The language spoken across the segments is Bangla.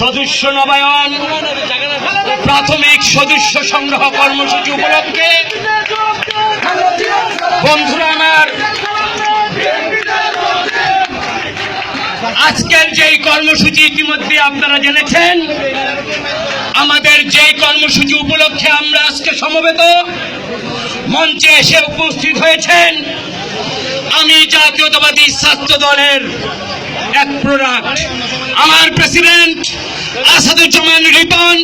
সদস্য নবায়ন, প্রাথমিক সদস্য সংগ্রহ কর্মসূচি উপলক্ষে বন্ধুরা আমার, আজকের যেই কর্মসূচি ইতিমধ্যে আপনারা জেনেছেন, আমাদের যেই কর্মসূচি উপলক্ষে আমরা আজকে সমবেত মঞ্চে এসে উপস্থিত হয়েছেন আমি জাতীয়তাবাদী ছাত্র দলের এক প্রোডাক্ট আমার প্রেসিডেন্ট আসাদুজ্জামান রিপন,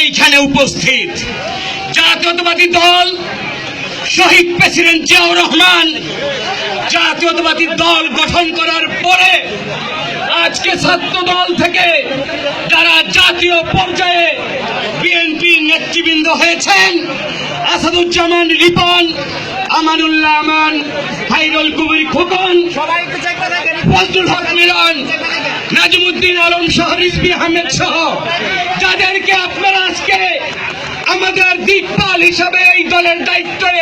এইখানে উপস্থিত। জাতীয়তাবাদী দল, শহীদ প্রেসিডেন্ট জিয়াউর রহমান, জাতীয়তাবাদী দল গঠন করার পরে আজকে ছাত্র দল থেকে যারা জাতীয় পর্যায়ে বিএনপি নেতৃবৃন্দ হয়েছেন, আসাদুজ্জামান রিপন আমানুল্লাহ আমান হাইরুল কবির খোকন ফজলুল হক মিলন নাজিমুদ্দিন আলম সহ রিজবি আহমেদ সহ। যাদেরকে আপনারা আজকে আমাদের দিকপাল হিসাবে এই দলের দায়িত্বে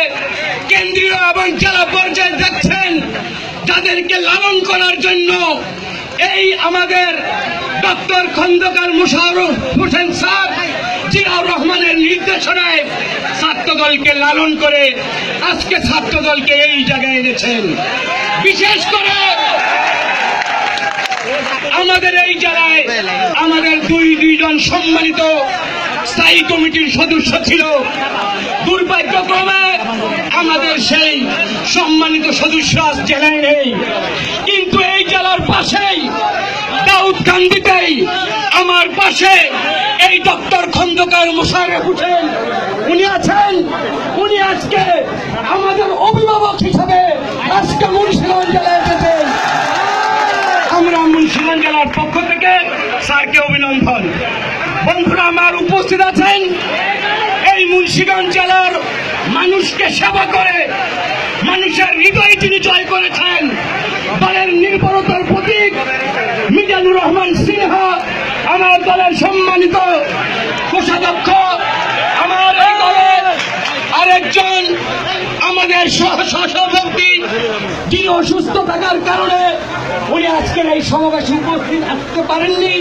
কেন্দ্রীয় এবং জেলা পর্যায়ে দেখছেন যাদেরকে লালন করার জন্য এই আমাদের ডক্টর খন্দকার মুশারফ হোসেন স্যার জিয়াউর রহমানের নির্দেশনায় ছাত্র দলকে লালন করে আজকে ছাত্র দলকে এই জায়গায় এনেছেন। বিশেষ করে আমাদের এই জেলায় আমাদের দুই দুইজন সম্মানিত স্থায়ী কমিটির সদস্য ছিল। দুর্ভাগ্যক্রমে আমাদের সেই সম্মানিত সদস্য আজ জেলায় নেই। কিন্তু এই জেলার পাশেই দাউদ কান্দিতেই আমার পাশে এই ডক্টর খন্দকার মোশারফ হোসেন। উনি আছেন আজকে আমাদের অভিভাবক হিসাবে আজকে মুন্সিগঞ্জ এসেছেন। আমরা মুন্সিগঞ্জ জেলার পক্ষ থেকে স্যারকে অভিনন্দন। বন্ধুরা, আমার উপস্থিত আছেন এই মুন্সিগঞ্জ জেলার মানুষকে সেবা করে, মানুষের হৃদয় তিনি জয় করেছেন, দলের নির্ভরতার প্রতীক মিজানুর রহমান সিনহা, আমার দলের সম্মানিত কোষাধ্যক্ষ আমার এই দলের আরেকজন আমাদের সহ সভাপতি যিনি অসুস্থ থাকার কারণে উনি আজকের এই সমাবেশে উপস্থিত আসতে পারেননি।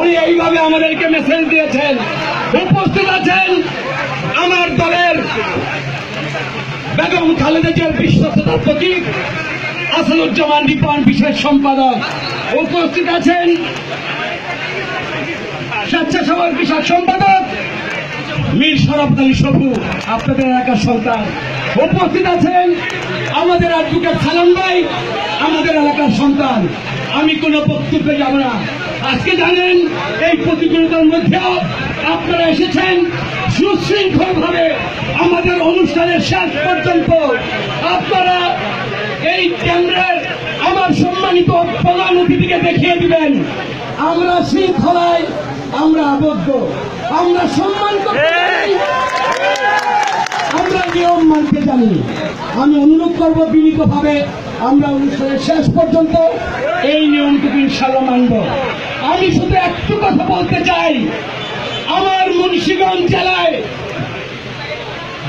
উনি এইভাবে আমাদেরকে মেসেজ দিয়েছেন, উপস্থিত আছেন আমার দলের বেগম খালেদা জিয়ার বিশ্বস্ততার প্রতীক আসাদুজ্জামান রিপন, বিশেষ সম্পাদক। উপস্থিত আছেন স্বেচ্ছাসেবক বিশেষ সম্পাদক মীর শরফ আলী সবু আপনাদের এলাকার সন্তান। উপস্থিত আছেন আমাদের অ্যাডভোকেট সালাম ভাই, আমাদের এলাকার সন্তান। আমি কোনো বক্তব্যে যাব না। আজকে জানেন, এই প্রতিকূলতার মধ্যেও আপনারা এসেছেন সুশৃঙ্খল ভাবে আমাদের অনুষ্ঠানের শেষ পর্যন্ত আপনারা এই কেন্দ্রের আমার সম্মানিত প্রধান অতিথিকে দেখিয়ে দিবেন। আমরা শৃঙ্খলায় আমরা আবদ্ধ আমরা সম্মান করতে আমরা নিয়ম মানতে জানি। আমি অনুরোধ করব বিনীত ভাবে আমরা অনুষ্ঠানের শেষ পর্যন্ত এই নিয়মটুকু ইনশাল্লাহ মানব। আমি শুধু একটু কথা বলতে চাই আমার মুন্সিগঞ্জ জেলায়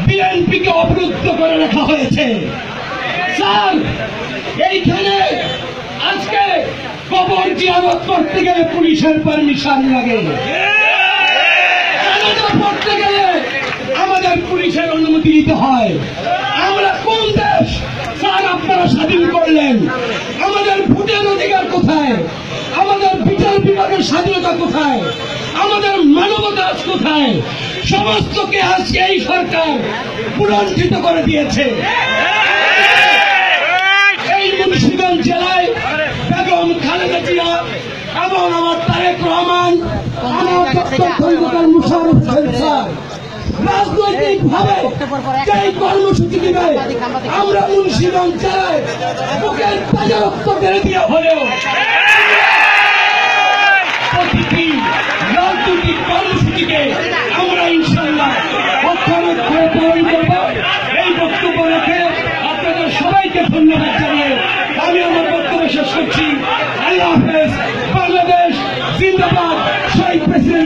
বিএনপিকে অবরুদ্ধ করে রাখা হয়েছে। স্যার এইখানে আজকে কবর জিয়ারত করতে গেলে পুলিশের পারমিশন লাগে। পড়তে গেলে আমাদের পুলিশের অনুমতি নিতে হয়। আমরা কোন দেশ? স্যার, আপনারা স্বাধীন করলেন। আমাদের ভোটের অধিকার কোথায়? আমাদের বিচার বিভাগের স্বাধীনতা কোথায়? আমাদের মানবতা কোথায়? সমস্তকে আজকে এই সরকার পুরঞ্চিত করে দিয়েছে। এই মুন্সিগঞ্জ জেলায় বেগম খালেদা জিয়া এবং আমার তারেক রহমান, আমার ডক্টর খন্দকার মুশারফ হোসেন স্যার রাজনৈতিক ভাবে যেই কর্মসূচি দিবে, আমরা মুন্সিগঞ্জ জেলায় বুকের তাজা রক্ত বেড়ে দিয়ে হলেও প্রতিটি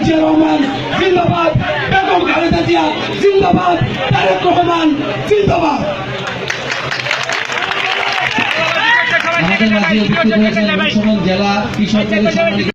জিয়া রহমান জিন্দাবাদ। বেগম খালেদা জিয়া জিন্দাবাদ। তারেক রহমান জিন্দাবাদ। জেলা কৃষক